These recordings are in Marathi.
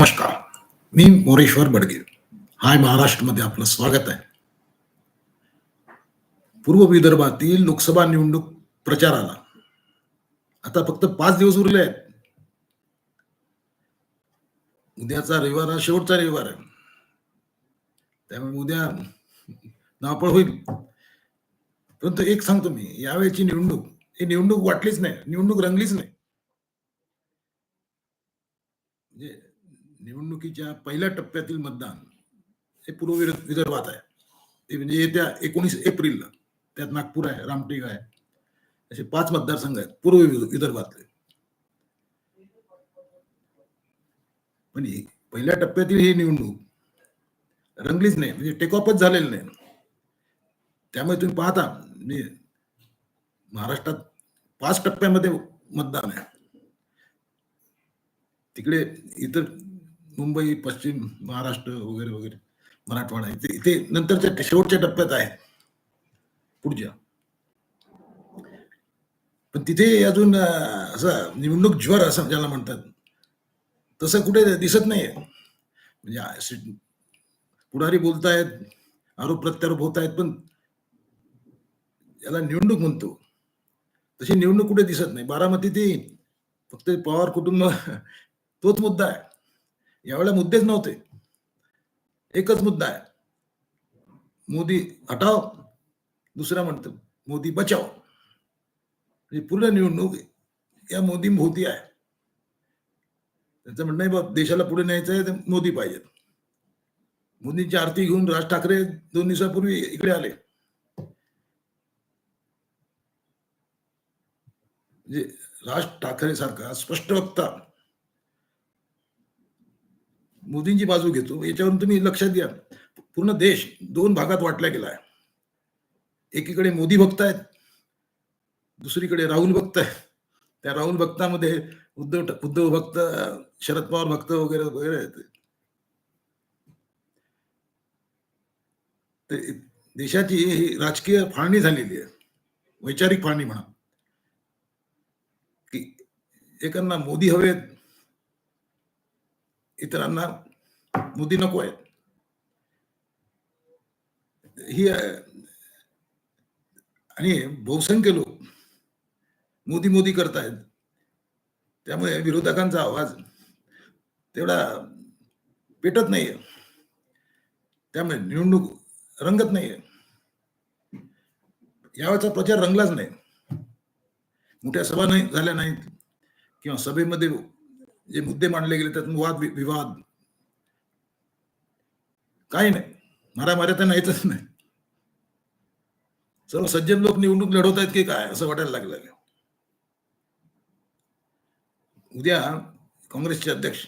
नमस्कार. मी मोरेश्वर बडगे. हाय महाराष्ट्रमध्ये आपलं स्वागत आहे. पूर्व विदर्भातील लोकसभा निवडणूक प्रचाराला. आता फक्त पाच दिवस उरले आहेत. उद्याचा रविवार हा शेवटचा रविवार आहे. त्यामुळे उद्या धावपळ होईल. परंतु एक सांगतो मी यावेळेची निवडणूक ही निवडणूक वाटलीच नाही निवडणूक रंगलीच नाही. म्हणजे निवडणुकीच्या पहिल्या टप्प्यातील मतदान हे पूर्व विदर्भात आहे. ते म्हणजे येत्या एकोणीस एप्रिलला त्यात नागपूर आहे रामटेक आहे असे पाच मतदारसंघ आहेत पूर्व विदर्भातले. पण पहिल्या टप्प्यातील ही निवडणूक रंगलीच नाही म्हणजे टेकऑफच झालेलं नाही. त्यामुळे तुम्ही पाहता म्हणजे महाराष्ट्रात पाच टप्प्यामध्ये मतदान आहे. तिकडे इतर मुंबई पश्चिम महाराष्ट्र वगैरे वगैरे मराठवाडा इथे इथे नंतरच्या शेवटच्या टप्प्यात आहे. पुढच्या. पण तिथे अजून असं निवडणूक ज्वर असं ज्याला म्हणतात तसं कुठे दिसत नाही म्हणजे पुढारी बोलतायत आरोप प्रत्यारोप होत आहेत पण याला निवडणूक म्हणतो. तशी निवडणूक कुठे दिसत नाही. बारामती ती फक्त पवार कुटुंब तोच मुद्दा आहे. यावेळेला मुद्देच नव्हते. एकच मुद्दा आहे. मोदी हटाव दुसरा म्हणतो मोदी बचाव. म्हणजे पूर्ण निवडणूक या मोदी भोवती आहे. त्यांचं म्हणणं आहे बा देशाला पुढे न्यायचं आहे तर मोदी पाहिजेत. मोदींची आरती घेऊन राज ठाकरे दोन दिवसापूर्वी इकडे आले. म्हणजे राज ठाकरे सारखा स्पष्ट वक्ता मोदींची बाजू घेतो याच्यावरून तुम्ही लक्षात घ्या. पूर्ण देश दोन भागात वाटला गेला आहे. एकीकडे मोदी भक्त आहेत दुसरीकडे राहुल भक्त आहेत त्या राहुल भक्तामध्ये उद्धव उद्धव भक्त शरद पवार भक्त वगैरे वगैरे आहेत. ते देशाची ही राजकीय फाळणी झालेली आहे. वैचारिक फाळणी म्हणा. की एकांना मोदी हवेत इतरांना मोदी नको आहेत ही आणि बहुसंख्य लोक मोदी मोदी करतायत त्यामुळे विरोधकांचा आवाज तेवढा पेटत नाहीये त्यामुळे निवडणूक रंगत नाहीये यावेळेचा प्रचार रंगलाच नाही मोठ्या सभा नाही झाल्या नाहीत किंवा सभेमध्ये जे मुद्दे मांडले गेले त्यातून वाद विवाद काही नाही. मारामाऱ्या तर नाहीतच नाही. सर्व सज्जन लोक निवडणूक लढवत आहेत की काय असं वाटायला लागलं. उद्या काँग्रेसचे अध्यक्ष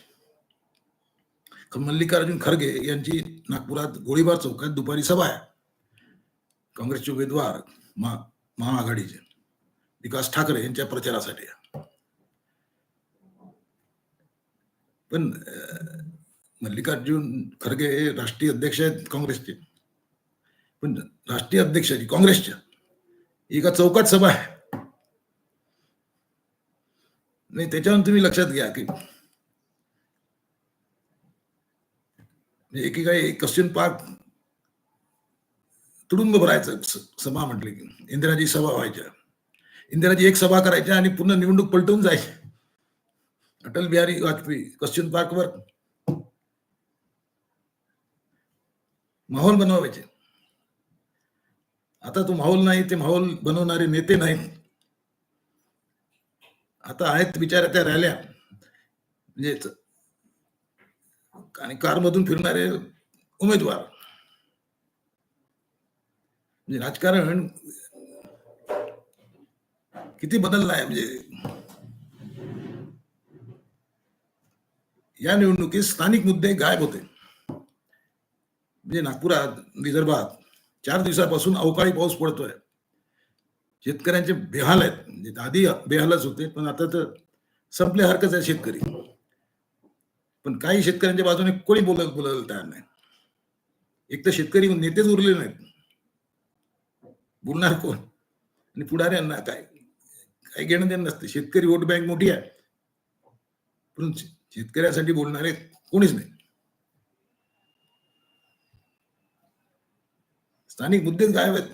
मल्लिकार्जुन खरगे यांची नागपुरात गोळीबार चौकात दुपारी सभा आहे. काँग्रेसचे उमेदवार महा महाआघाडीचे. विकास ठाकरे यांच्या प्रचारासाठी पण मल्लिकार्जुन खरगे हे राष्ट्रीय अध्यक्ष आहेत काँग्रेसचे. पण राष्ट्रीय अध्यक्षाची काँग्रेसच्या. एका चौकात सभा आहे. नाही त्याच्यावरून तुम्ही लक्षात घ्या की एकेकाळी क्वेश्चन पार्क तुडुंब भरायचं स- सभा म्हटली की इंदिराजी सभा व्हायच्या. इंदिराजी एक सभा करायच्या आणि पूर्ण निवडणूक पलटून जायची. अटल बिहारी वाजपेयी क्वेश्चन पार्कवर माहोल बनवायचे आता तो माहोल नाही ते माहोल बनवणारे नेते नाहीत. आता आहेत बिचाऱ्या त्या रॅल्या. म्हणजे आणि कारमधून फिरणारे उमेदवार. म्हणजे राजकारण किती बदललं आहे म्हणजे या निवडणुकीत स्थानिक मुद्दे गायब होते. म्हणजे नागपुरात विदर्भात चार दिवसापासून अवकाळी पाऊस पडतोय. शेतकऱ्यांचे बेहाल आहेत. म्हणजे आधी बेहालच होते पण आता तर संपल्यासारखंच आहे शेतकरी. पण काही शेतकऱ्यांच्या बाजूने कोणी बोलत बोलायला तयार नाही. एक तर शेतकरी नेतेच उरले नाहीत. बोलणार कोण? आणि पुढाऱ्यांना काय? काही घेणं देणं नसते. शेतकरी वोट बँक मोठी आहे. पण शेतकऱ्यासाठी बोलणारे कोणीच नाही. स्थानिक मुद्देच गायब आहेत.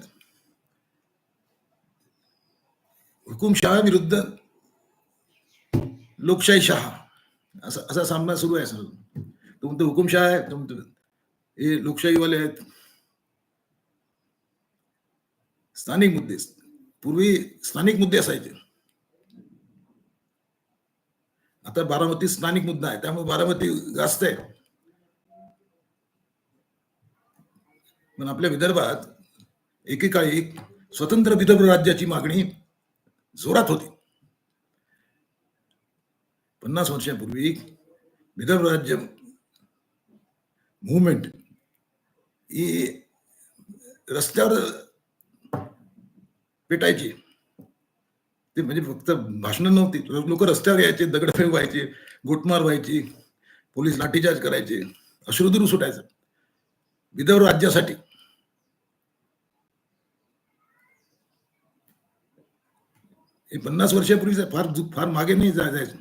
हुकुमशहा विरुद्ध लोकशाही शहा. असा असा सामना सुरू आहे सर. तो म्हणतो हुकुमशहा आहे तुमचं हे लोकशाहीवाले आहेत. स्थानिक मुद्दे पूर्वी स्थानिक मुद्दे असायचे. आता बारामती स्थानिक मुद्दा आहे त्यामुळे बारामती जास्त आहे. पण आपल्या विदर्भात एकेकाळी स्वतंत्र विदर्भ राज्याची मागणी जोरात होती. पन्नास वर्षापूर्वी विदर्भ राज्य मुवमेंट ही रस्त्यावर पेटायची. ते म्हणजे फक्त भाषणं नव्हती. लोक रस्त्यावर यायचे दगडफेक व्हायचे गोटमार व्हायची पोलीस लाठीचार्ज करायचे अश्रुदुरू सुटायचं विदर्भ राज्यासाठी हे पन्नास वर्षापूर्वीच फार फार मागे नाही जा- जायचं.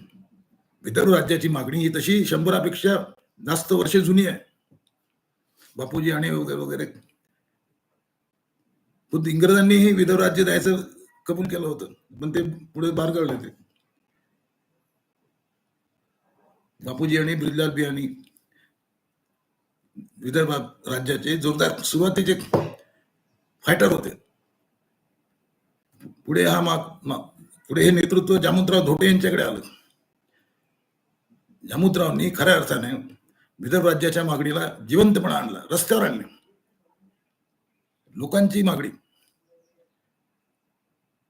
विदर्भ राज्याची मागणी ही तशी शंभरापेक्षा जास्त वर्षे जुनी आहे. बापूजी आणि वगैरे वगैरे. खुद्द इंग्रजांनीही विदर्भ राज्य द्यायचं कबूल केलं होतं. पण ते पुढे बारगळले ते. बापूजी आणि ब्रिजलाल बियाणी विदर्भ राज्याचे जोरदार सुरुवातीचे फायटर होते. पुढे हा माग मा- पुढे हे नेतृत्व जामुतराव धोटे यांच्याकडे आलं. जामुतरावनी खऱ्या अर्थाने विदर्भ राज्याच्या मागणीला जिवंतपणा आणला रस्त्यावर आणले. लोकांची मागणी.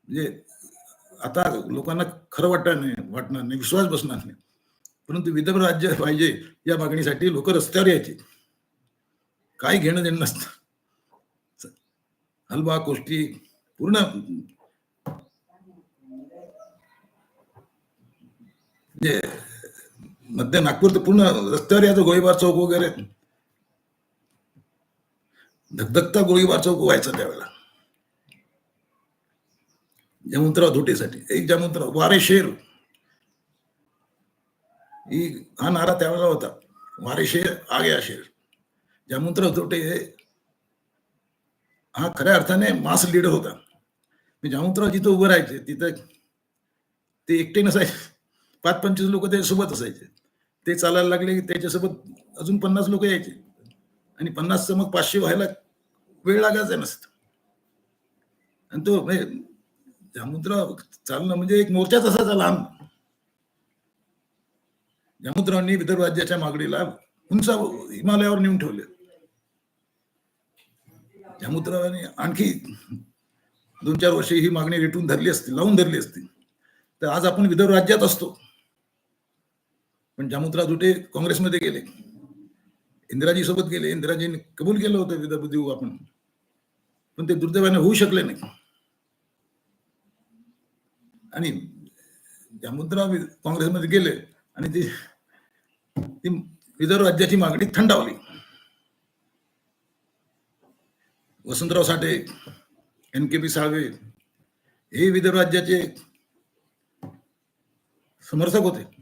म्हणजे आता लोकांना खरं वाटणार नाही वाटणार नाही विश्वास बसणार नाही. परंतु विदर्भ राज्य पाहिजे या मागणीसाठी लोक रस्त्यावर यायचे. काय घेणं देणं नसतं. हलवा गोष्टी पूर्ण म्हणजे मध्य नागपूर तर पूर्ण रस्त्यावर यायचं गोळीबार चौक वगैरे. धगधगता गोळीबार चौक व्हायचा त्यावेळेला. जमंतराव धोटेसाठी एक जमंतराव वारे शेर. ही हा नारा त्यावेळेला होता. वारे शेर आ गया शेर. जमंतराव धोटे हे हा खऱ्या अर्थाने मास लीडर होता. जामंतराव जिथं उभं राहायचे तिथं ते एकटे नसायचे. पाच पंचवीस लोक त्याच्यासोबत असायचे. ते चालायला लागले की त्याच्यासोबत अजून पन्नास लोक यायचे. आणि पन्नासचं मग पाचशे व्हायला वेळ लागायचा नसतं. आणि तो जामुद्राव चालणं म्हणजे एक मोर्चाच असायचा लहान जामुद्रावांनी विदर्भ राज्याच्या मागणीला उंच हिमालयावर नेऊन ठेवले. जामुद्रावांनी आणखी दोन चार वर्षे ही मागणी रेटून धरली असती लावून धरली असती. तर आज आपण विदर्भ राज्यात असतो. पण जामुद्राव दुटे काँग्रेसमध्ये गेले. इंदिराजी सोबत गेले. इंदिराजीने कबूल केलं होतं विदर्भ देऊ आपण. पण ते दुर्दैवाने होऊ शकले नाही. आणि जामुद्राव काँग्रेसमध्ये गेले आणि ती ती विदर्भ राज्याची मागणी थंडावली. Vasantrao Sathe N K P Salve हे विदर्भ राज्याचे समर्थक होते.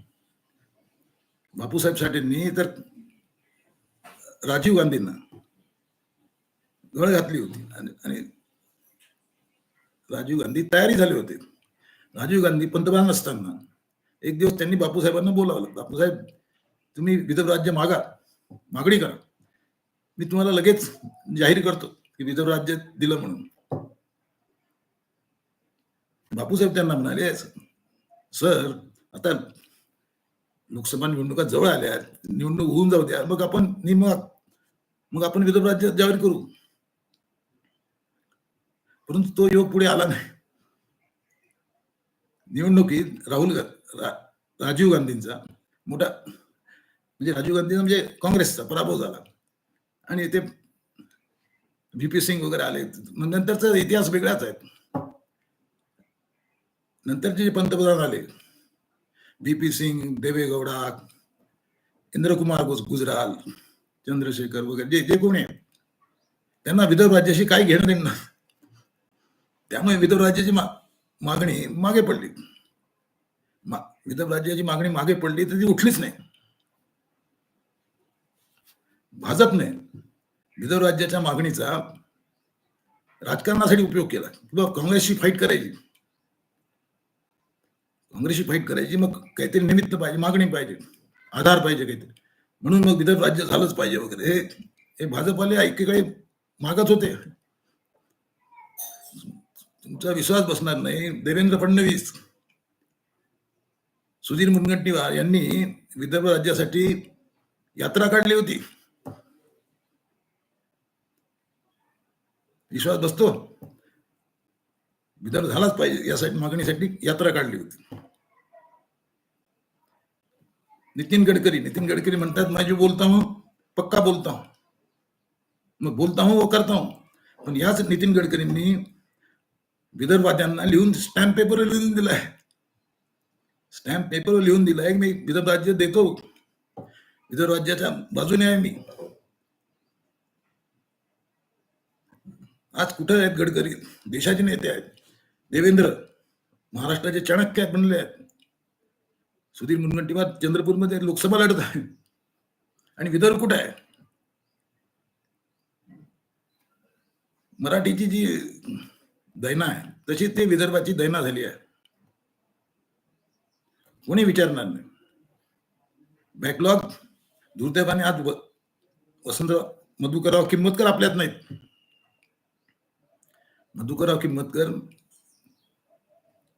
बापूसाहेब साठेंनी तर राजीव गांधींना गळ घातली होती. आणि आणि राजीव गांधी तयारी झाले होते. राजीव गांधी पंतप्रधान असताना एक दिवस त्यांनी बापूसाहेबांना बोलावलं. बापूसाहेब तुम्ही विदर्भ राज्य मागा. मागणी करा. मी तुम्हाला लगेच जाहीर करतो की विदर्भ राज्य दिलं म्हणून. बापूसाहेब त्यांना म्हणाले सर आता लोकसभा निवडणुका जवळ आल्या आहेत. निवडणूक होऊन जाऊ द्या. मग आपण निमक मग आपण विदर्भ राज्य जाहीर करू. परंतु तो योग पुढे आला नाही. निवडणुकीत राहुल रा- राजीव गांधींचा मोठा म्हणजे राजीव गांधींचा म्हणजे काँग्रेसचा पराभव झाला. आणि ते व्ही पी सिंग वगैरे आले. मग नंतरचा इतिहास वेगळाच आहे. नंतरचे जे पंतप्रधान आले पी सिंग देवेगौडा इंद्रकुमार गुजराल चंद्रशेखर वगैरे जे जे कोणी त्यांना विदर्भ राज्याशी काय घेणं देणं त्यामुळे विदर्भ राज्याची मागणी मागे पडली. मा विदर्भ राज्याची मागणी मागे पडली तर ती उठलीच नाही. भाजपने विदर्भ राज्याच्या मागणीचा राजकारणासाठी उपयोग केला. किंवा काँग्रेसशी फाईट करायची. काँग्रेसशी फाईट करायची मग काहीतरी निमित्त पाहिजे मागणी पाहिजे आधार पाहिजे काहीतरी. म्हणून मग विदर्भ राज्य झालंच पाहिजे वगैरे. हे हे भाजपवाले एकेकाळी मागत होते. तुमचा विश्वास बसणार नाही. देवेंद्र फडणवीस सुधीर मुनगंटीवार यांनी विदर्भ राज्यासाठी यात्रा काढली होती. विश्वास बसतो. विदर्भ झालाच पाहिजे यासाठी मागणीसाठी यात्रा काढली होती. नितीन गडकरी नितीन गडकरी म्हणतात मैं जो बोलता हूं पक्का बोलता हूं. मग बोलता हूं वो करता हूं. पण याच नितीन गडकरींनी विदर्भवाद्यांना लिहून स्टॅम्प पेपर लिहून दिलाय स्टॅम्प पेपर लिहून दिलाय मी विदर्भ राज्य देतो. विदर्भ राज्याच्या बाजूने आहे मी. आज कुठे आहेत गडकरी? देशाचे नेते आहेत. देवेंद्र महाराष्ट्राचे चाणक्य बनले आहेत. सुधीर मुनगंटीवार चंद्रपूरमध्ये लोकसभा लढत आहे. आणि विदर्भ कुठे आहे? मराठीची जी दैना आहे तशी ते विदर्भाची दैना झाली आहे. कोणी विचारणार नाही. बॅकलॉग दुर्दैवाने आज व- मधुकरराव किंमतकर आपल्यात नाहीत. मधुकरराव किंमतकर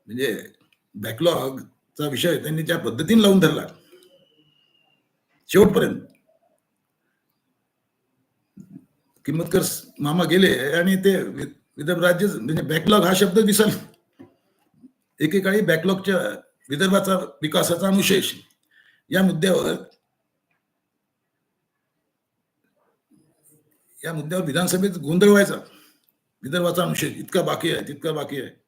म्हणजे बॅकलॉग चा विषय त्यांनी ज्या पद्धतीने लावून धरला. शेवटपर्यंत. किंमतकर मामा गेले आणि ते विदर्भ राज्य म्हणजे बॅकलॉग हा शब्द दिसल. एकेकाळी बॅकलॉगच्या विदर्भाचा विकासाचा अनुशेष. या मुद्द्यावर या मुद्द्यावर विधानसभेत गोंधळ व्हायचा. विदर्भाचा अनुशेष इतका बाकी आहे तितका बाकी आहे.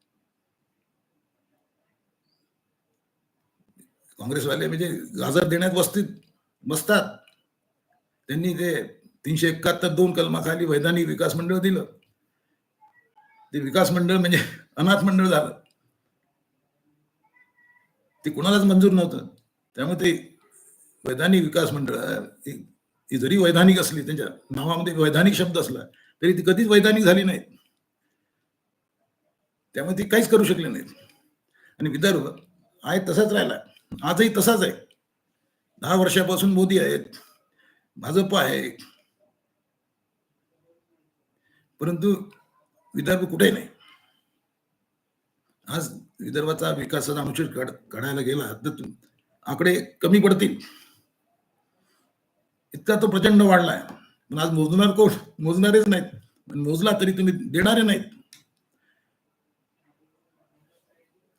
काँग्रेसवाले म्हणजे गाजर देण्यात बसतील बसतात. त्यांनी ते तीनशे एकाहत्तर दोन कलमाखाली वैधानिक विकास मंडळ दिलं. ते विकास मंडळ म्हणजे अनाथ मंडळ झालं. ते कुणालाच मंजूर नव्हतं. त्यामुळे ते वैधानिक विकास मंडळ ही जरी वैधानिक असली त्यांच्या नावामध्ये वैधानिक शब्द असला तरी ती कधीच वैधानिक झाली नाहीत. त्यामुळे ती काहीच करू शकले नाहीत. आणि विदर्भ आहे तसाच राहिला. आजही तसाच आहे. दहा वर्षापासून मोदी आहेत. भाजप आहे. परंतु विदर्भ कुठेही नाही. आज विदर्भाचा विकासाचा अनुशेष काढायला गेला तर आकडे कमी पडतील. इतका तो प्रचंड वाढलाय. पण आज मोजणार कोण? मोजणारेच नाहीत. पण मोजला तरी तुम्ही देणारे नाहीत.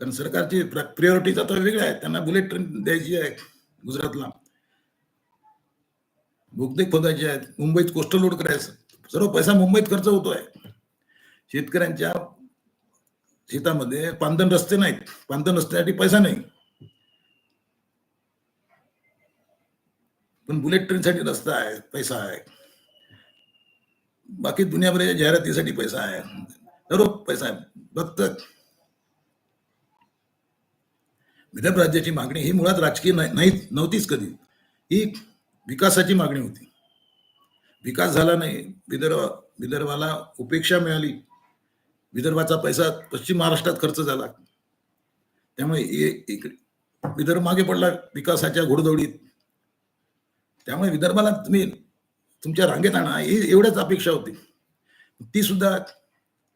कारण सरकारची प्रिओरिटीज आता वेगळ्या आहेत. त्यांना बुलेट ट्रेन द्यायची आहे गुजरातला. बोगदे खोदायचे आहेत. मुंबईत कोस्टल लोड करायचं. सर्व पैसा मुंबईत खर्च होतोय. शेतकऱ्यांच्या शेतामध्ये पांदन रस्ते नाहीत. पांदन रस्त्यासाठी पैसा नाही. पण बुलेट ट्रेनसाठी रस्ता आहे. पैसा आहे. बाकी दुनियाभराच्या जाहिरातीसाठी पैसा आहे. सर्व पैसा आहे. फक्त विदर्भ राज्याची मागणी ही मुळात राजकीय नाही नाही- नव्हतीच कधी. ही विकासाची मागणी होती. विकास झाला नाही विदर्भ विदर्भाला उपेक्षा मिळाली. विदर्भाचा पैसा पश्चिम महाराष्ट्रात खर्च झाला. त्यामुळे ए- विदर्भ मागे पडला विकासाच्या घोडदौडीत. त्यामुळे विदर्भाला तुम्ही तुमच्या रांगेत आणा ही एवढ्याच अपेक्षा होती. ती सुद्धा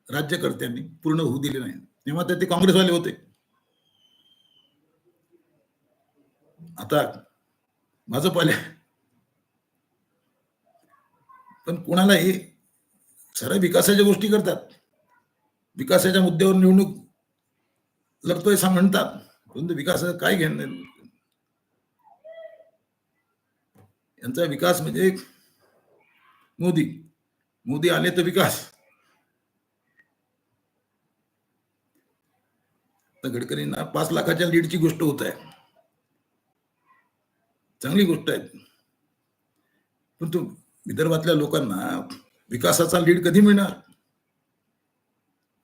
राज्यकर्त्यांनी पूर्ण होऊ दिली नाही. तेव्हा ते काँग्रेसवाले होते. आता माझं पाले पण कोणालाही सरळ विकासाच्या गोष्टी करतात. विकासाच्या मुद्द्यावर निवडणूक लढतोय असं म्हणतात. परंतु विकास काय घेणं यांचा विकास म्हणजे मोदी. मोदी आले तर विकास. तर गडकरींना पाच लाखाच्या लीडची गोष्ट होत आहे. चांगली गोष्ट आहे. पण तो विदर्भातल्या लोकांना विकासाचा लीड कधी मिळणार?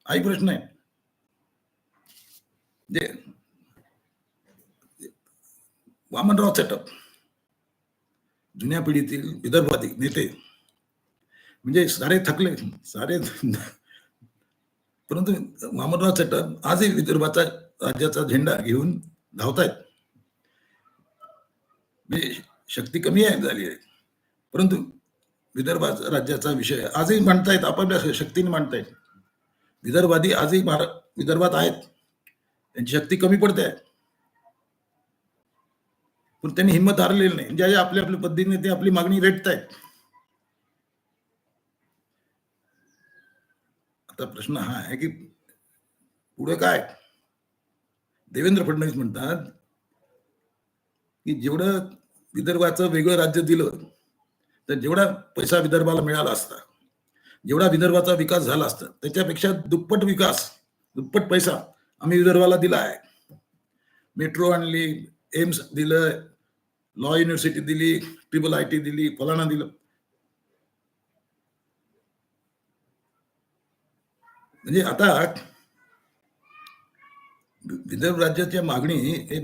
हाही प्रश्न आहे. जे वामनराव सेटअप जुन्या पिढीतील विदर्भातील नेते म्हणजे सारे थकले सारे परंतु वामनराव सेटअप आजही विदर्भाचा राज्याचा झेंडा घेऊन धावतायत. म्हणजे शक्ती कमी आहे झाली आहे. परंतु विदर्भाचा राज्याचा विषय आजही मांडतायत आपापल्या शक्तीने मांडतायत विदर्भादी आजही महारा विदर्भात आहेत. त्यांची शक्ती कमी पडते. आहे पण त्यांनी हिंमत हारलेली नाही. ज्या ज्या आपल्या आपल्या पद्धतीने ते आपली मागणी रेटतायत. आता प्रश्न हा आहे की पुढे काय? देवेंद्र फडणवीस म्हणतात की जेवढं विदर्भाचं वेगळं राज्य दिलं तर जेवढा पैसा विदर्भाला मिळाला असता जेवढा विदर्भाचा विकास झाला असता त्याच्यापेक्षा दुप्पट विकास दुप्पट पैसा आम्ही विदर्भाला दिला आहे. मेट्रो आणली एम्स दिलं लॉ युनिव्हर्सिटी दिली ट्रिपल आय टी दिली फलाना दिलं. म्हणजे आता विदर्भ राज्याच्या मागणी हे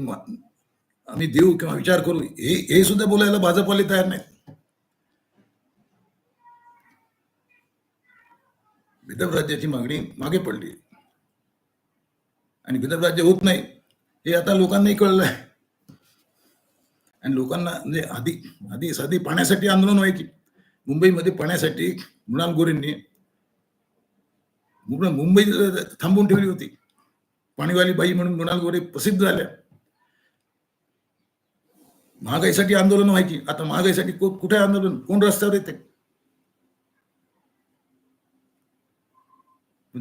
आम्ही देऊ किंवा विचार करू. हे हे सुद्धा बोलायला भाजपवाले तयार नाहीत. विदर्भ राज्याची मागणी मागे पडली. आणि विदर्भ राज्य होत नाही हे आता लोकांनाही कळलं आहे. आणि लोकांना म्हणजे आधी आधी साधी पाण्यासाठी आंदोलन व्हायची. मुंबईमध्ये पाण्यासाठी मृणाल गोरेंनी मुंबई मुंबई थांबवून ठेवली होती. पाणीवाली बाई म्हणून मृणाल गोरे प्रसिद्ध झाल्या. महागाईसाठी आंदोलन व्हायची. आता महागाईसाठी कुठे आंदोलन? कोण रस्त्यावर येते?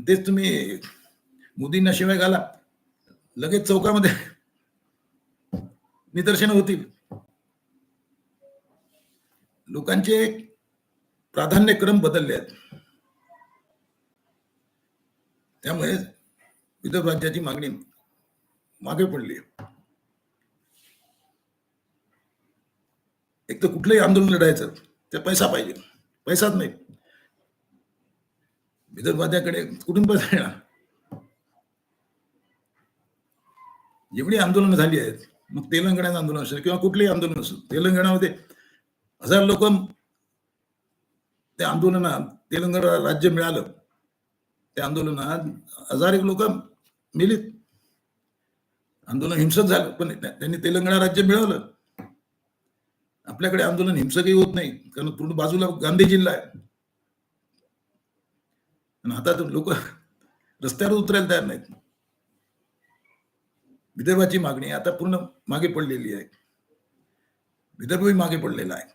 तेच तुम्ही मोदींना शिवाय घाला. लगेच चौकामध्ये निदर्शनं होतील. लोकांचे प्राधान्यक्रम बदलले आहेत. त्यामुळे विदर्भ राज्याची मागणी मागे पडली एक तर कुठलंही आंदोलन लढायचं ते पैसा पाहिजे. पैसाच नाही. विदर्भवाद्याकडे कुठून पैसा येणार जेवढी आंदोलनं झाली आहेत मग तेलंगणात आंदोलन असेल किंवा कुठलेही आंदोलन असेल तेलंगणामध्ये हजार लोक त्या आंदोलनात तेलंगणा राज्य मिळालं. त्या आंदोलनात हजार एक लोक मेलीत. आंदोलन हिंसक झालं पण त्यांनी तेलंगणा राज्य मिळवलं. आपल्याकडे आंदोलन हिंसकही होत नाही कारण पूर्ण बाजूला गांधी जिल्हा आहे. आणि आता लोक रस्त्यावर उतरायला तयार नाहीत. विदर्भाची मागणी आता पूर्ण मागे पडलेली आहे. विदर्भही मागे पडलेला आहे.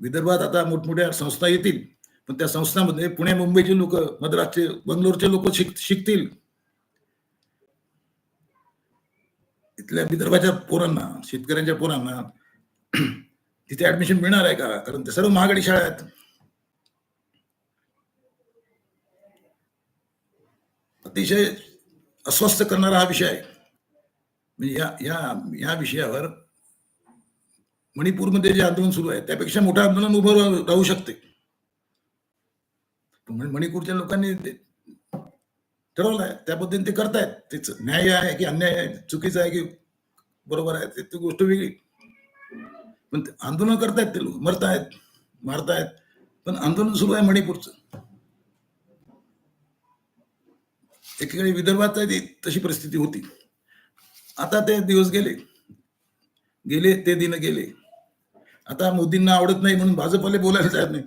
विदर्भात आता मोठमोठ्या संस्था येतील पण त्या संस्थांमध्ये पुणे मुंबईचे लोक मद्रासचे बंगलोरचे लोक शिक शिकतील. इथल्या विदर्भाच्या पोरांना शेतकऱ्यांच्या पोरांना तिथे ऍडमिशन मिळणार आहे का? कारण ते सर्व महागडी शाळा आहेत. अतिशय अस्वस्थ करणारा हा विषय आहे. म्हणजे या या या विषयावर मणिपूरमध्ये जे आंदोलन सुरू आहे त्यापेक्षा मोठं आंदोलन उभं राहू- राहू शकते. मणिपूरच्या लोकांनी ते ठरवलं आहे त्या पद्धतीने ते करतायत. तेच न्याय आहे की अन्याय आहे चुकीचं आहे की बरोबर आहे ते ती गोष्ट वेगळी. पण ते आंदोलन करतायत ते लोक. मरतायत मारतायत. पण आंदोलन सुरू आहे मणिपूरचं. एकीकडे विदर्भात ती तशी परिस्थिती होती. आता ते दिवस गेले. गेले ते दिन गेले. आता मोदींना आवडत नाही म्हणून भाजपले बोलायला तयार नाही.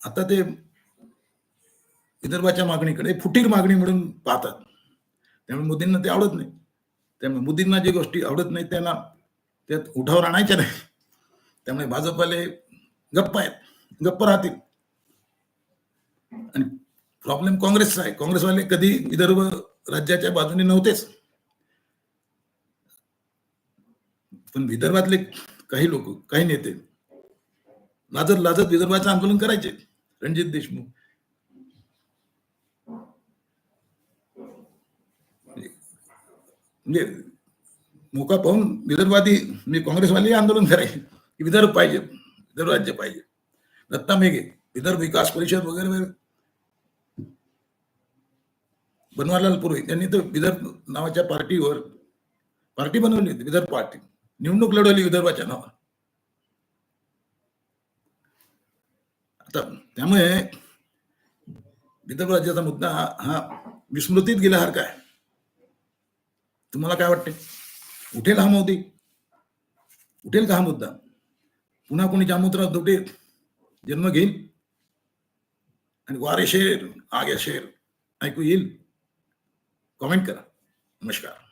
आता ते विदर्भाच्या मागणीकडे फुटीर मागणी म्हणून पाहतात. त्यामुळे मोदींना ते आवडत नाही. त्यामुळे मोदींना जे गोष्टी आवडत नाही त्यांना त्यात उठावर आणायच्या नाही. त्यामुळे भाजपवाले गप्प आहेत गप्प राहतील. आणि प्रॉब्लेम काँग्रेसचा आहे. काँग्रेसवाले कधी विदर्भ राज्याच्या बाजूने नव्हतेच. पण विदर्भातले काही लोक काही नेते लाजत लाजत विदर्भाचं आंदोलन करायचे. रणजित देशमुख म्हणजे मोका पाहून विदर्भवादी म्हणजे काँग्रेसवाले आंदोलन करायचे की विदर्भ पाहिजे विदर्भ राज्य पाहिजे. दत्ता मेघे विदर्भ विकास परिषद वगैरे वगैरे. बनवारीलाल पुरोहित यांनी तर विदर्भ नावाच्या पार्टीवर पार्टी बनवली होती विदर्भ पार्टी. निवडणूक लढवली विदर्भाच्या नावावर. आता त्यामुळे विदर्भ राज्याचा मुद्दा हा हा विस्मृतीत गेल्यासारखा आहे. तुम्हाला काय वाटते उठेल हा मोदी. उठेल का हा मुद्दा? पुन्हा कोणी जामोदराव दुटे जन्म घेईल? आणि वारे शेर आगे शेर ऐकू येईल? कॉमेंट करा. नमस्कार.